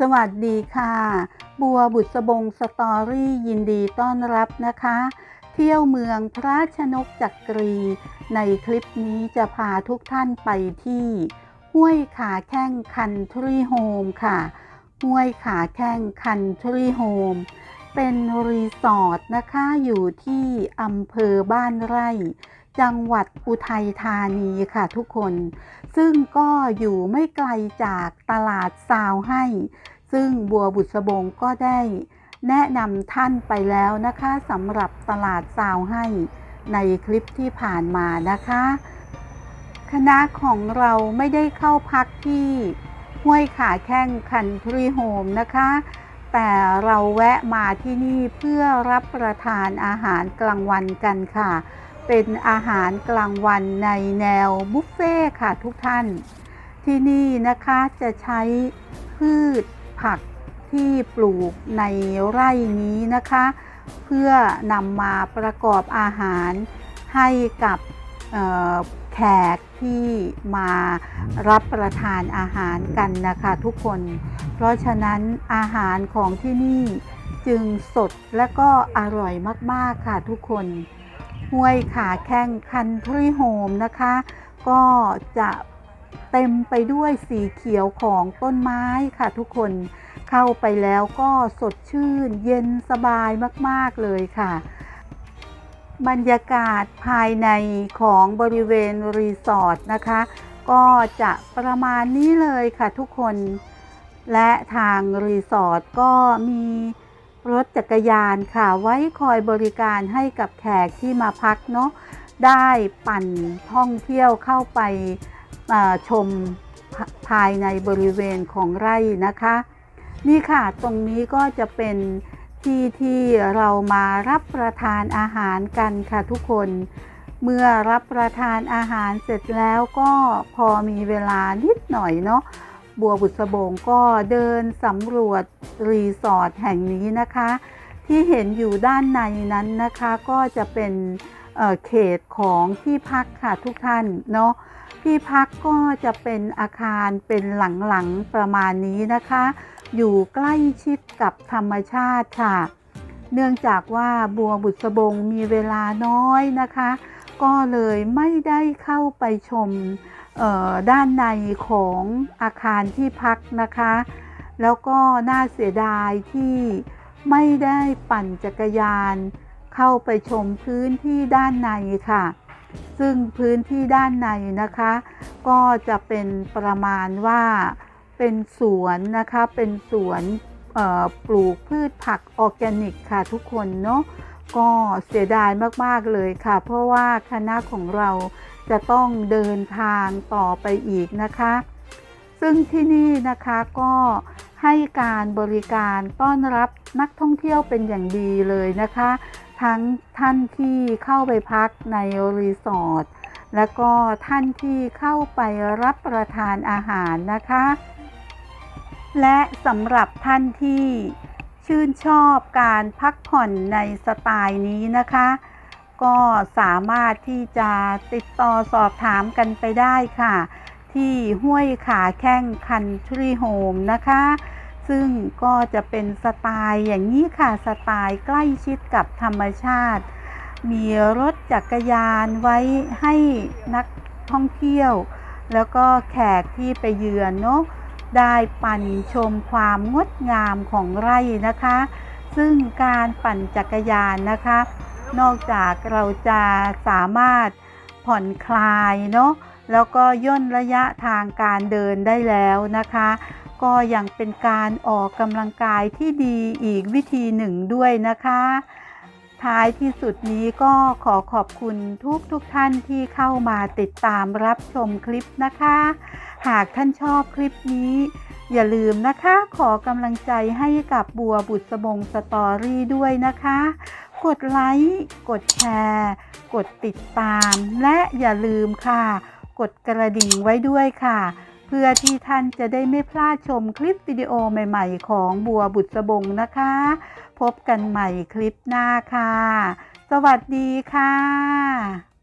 สวัสดีค่ะ บัวบุษบงสตอรี่ยินดีต้อนรับนะคะ เที่ยวเมืองพระชนกจักรี ในคลิปนี้จะพาทุกท่านไปที่ ห้วยขาแข้งคันทรีโฮมค่ะ ห้วยขาแข้งคันทรีโฮมเป็นรีสอร์ทนะคะอยู่ที่อำเภอบ้านไร่ จังหวัดอุทัยธานีค่ะทุกคน ซึ่งก็อยู่ไม่ไกลจากตลาดซาวให้ ซึ่งบัวบุษบงก็ได้แนะนำท่านไปแล้วนะคะสำหรับตลาดซาวให้ในคลิปที่ผ่านมานะคะ คณะของเราไม่ได้เข้าพักที่ห้วยขาแข้งคันทรีโฮมนะคะ แต่เราแวะมาที่นี่เพื่อรับประทานอาหารกลางวันกันค่ะ เป็นอาหารกลางวันในแนวบุฟเฟ่ค่ะทุกท่าน ที่นี่นะคะจะใช้พืชผักที่ปลูกในไร่นี้นะคะ เพื่อนำมาประกอบอาหารให้กับแขกที่มารับประทานอาหารกันนะคะทุกคน เพราะฉะนั้นอาหารของที่นี่จึงสดและก็อร่อยมาก ๆ ค่ะทุกคน ห้วยขาแข้งคันทรีโฮมนะคะ ก็จะเต็มไปด้วยสีเขียวของต้นไม้ค่ะทุกคนเข้าไปแล้วก็สดชื่นเย็นสบายมาก ๆ เลยค่ะ บรรยากาศภายในของบริเวณรีสอร์ทนะคะ ก็จะประมาณนี้เลยค่ะทุกคน และทางรีสอร์ทก็มี รถจักรยานค่ะ ไว้คอยบริการให้กับแขกที่มาพักเนาะได้ปั่นท่องเที่ยวเข้าไปชมภภายในบริเวณของไร่นะคะ นี่ค่ะตรงนี้ก็จะเป็นที่ที่เรามารับประทานอาหารกันค่ะทุกคน เมื่อรับประทานอาหารเสร็จแล้วก็พอมีเวลานิดหน่อยเนาะ บัวบุษบงก็เดินสำรวจรีสอร์ทแห่งนี้นะคะ ที่เห็นอยู่ด้านในนั้นนะคะก็จะเป็นเเขตของที่พักค่ะทุกท่านเนาะที่พักก็จะเป็นอาคารเป็นหลังๆประมาณนี้นะคะ อยู่ใกล้ชิดกับธรรมชาติค่ะ เนื่องจากว่าบัวบุษบงมีเวลาน้อยนะคะ ก็เลยไม่ได้เข้าไปชม ด้านในของอาคารที่พักนะคะ แล้วก็น่าเสียดายที่ไม่ได้ปั่นจักรยาน เข้าไปชมพื้นที่ด้านในค่ะ ซึ่งพื้นที่ด้านในนะคะ ก็จะเป็นประมาณว่าเป็นสวนนะคะ เป็นสวนปลูกพืชผักออร์แกนิกค่ะทุกคนเนาะก็เสียดายมาก ๆ เลยค่ะ เพราะว่าคณะของเรา จะต้องเดินทางต่อไปอีกนะคะ ซึ่งที่นี่นะคะก็ให้การบริการต้อนรับนักท่องเที่ยวเป็นอย่างดีเลยนะคะ ทั้งท่านที่เข้าไปพักในรีสอร์ทและก็ท่านที่เข้าไปรับประทานอาหารนะคะ และสำหรับท่านที่ชื่นชอบการพักผ่อนในสไตล์นี้นะคะ ก็สามารถที่จะติดต่อสอบถามกันไปได้ค่ะ ที่ห้วยขาแข้งคันทรีโฮมนะคะ ซึ่งก็จะเป็นสไตล์อย่างนี้ค่ะ สไตล์ใกล้ชิดกับธรรมชาติ มีรถจักรยานไว้ให้นักท่องเที่ยว แล้วก็แขกที่ไปเยือนเนาะได้ปั่นชมความงดงามของไร่นะคะ ซึ่งการปั่นจักรยานนะคะ นอกจากเราจะสามารถผ่อนคลายเนาะแล้วก็ย่นระยะทางการเดินได้แล้วนะคะ ก็ยังเป็นการออกกำลังกายที่ดีอีกวิธีหนึ่งด้วยนะคะ ท้ายที่สุดนี้ก็ขอขอบคุณทุกทุกท่านที่เข้ามาติดตามรับชมคลิปนะคะ หากท่านชอบคลิปนี้ อย่าลืมนะคะขอกำลังใจให้กับบัวบุษบงสตอรี่ด้วยนะคะ กดไลค์กดแชร์ กดติดตาม และอย่าลืมค่ะ กดกระดิ่งไว้ด้วยค่ะ เพื่อที่ท่านจะได้ไม่พลาดชมคลิปวิดีโอใหม่ๆ ของบัวบุตรบงนะคะ พบกันใหม่คลิปหน้าค่ะ สวัสดีค่ะ